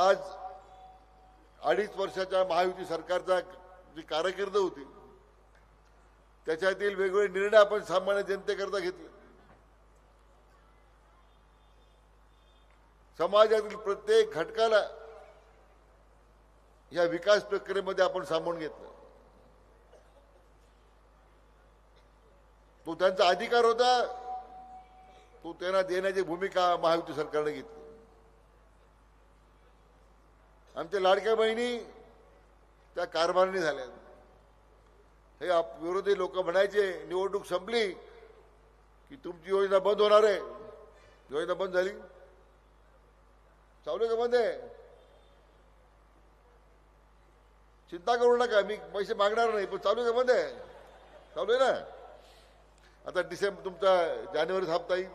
आज अडीच वर्षाच्या महायुती सरकारचा जी कारकीर्द होती त्याच्यातील वेगवेगळे निर्णय आपण सामान्य जनतेकरता घेतले. समाजातील प्रत्येक घटकाला या विकास प्रक्रियेमध्ये आपण सामावून घेतलं. तो त्यांचा अधिकार होता तो त्यांना देण्याची भूमिका महायुती सरकारने घेतली. आमच्या लाडक्या बहिणी त्या कारभारणी झाल्या. हे आप- विरोधी लोक म्हणायचे निवडणूक संपली की तुमची योजना बंद होणार आहे. योजना बंद झाली. चालू आहे का बंद आहे? चिंता करू नका मी पैसे मागणार नाही पण चालू आहे का बंद आहे? चालू आहे ना? आता डिसेंबर तुमचा जानेवारीत हप्ता येईल.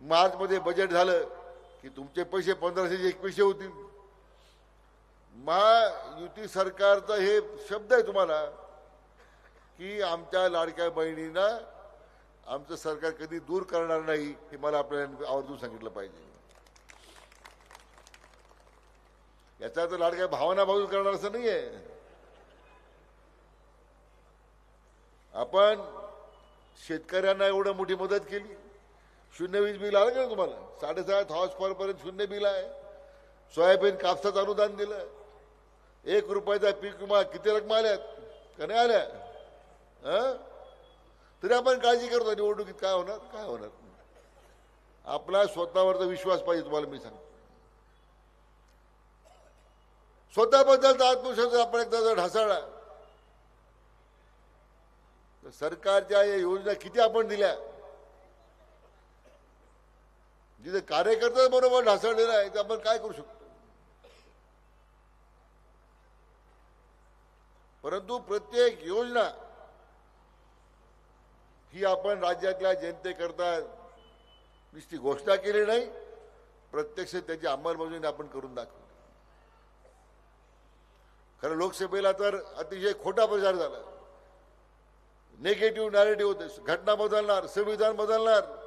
मार्चमध्ये बजेट झालं की तुमचे पैसे पंधराशे एकवीसशे होतील. महायुती सरकारचा हे शब्द आहे तुम्हाला की आमच्या लाडक्या बहिणींना आमचं सरकार कधी दूर करणार नाही हे मला आपल्याला आवर्जून सांगितलं पाहिजे. याचा अर्थ लाडक्या भावना भाऊ करणार असं नाहीये. आपण शेतकऱ्यांना एवढं मोठी मदत केली. शून्य वीज बिल आलं का तुम्हाला? साडेसात हॉर्स पर्यंत शून्य बिल आहे. सोयाबीन कापसाचं अनुदान दिलं. एक रुपयाचा पीक विमा किती रक्कम आल्यात? का नाही आल्या? हं? तरी आपण काळजी करतो निवडणुकीत काय होणार? काय होणार? आपला स्वतःवरचा विश्वास पाहिजे तुम्हाला मी सांगतो. स्वतःबद्दलचा आत्मविश्वास आपण एकदा जर ढासळला तर सरकारच्या या योजना किती आपण दिल्या? जिथे कार्यकर्ता बरोबर ढासळलेला आहे ते आपण काय करू शकतो? परंतु प्रत्येक योजना ही आपण राज्यातल्या जनतेकरता नुसती घोषणा केली नाही प्रत्यक्ष त्याची अंमलबजावणी आपण करून दाखवली. खरं लोकसभेला तर अतिशय खोटा प्रचार झाला. निगेटिव्ह नॅरेटिव्ह होते. घटना बदलणार संविधान बदलणार.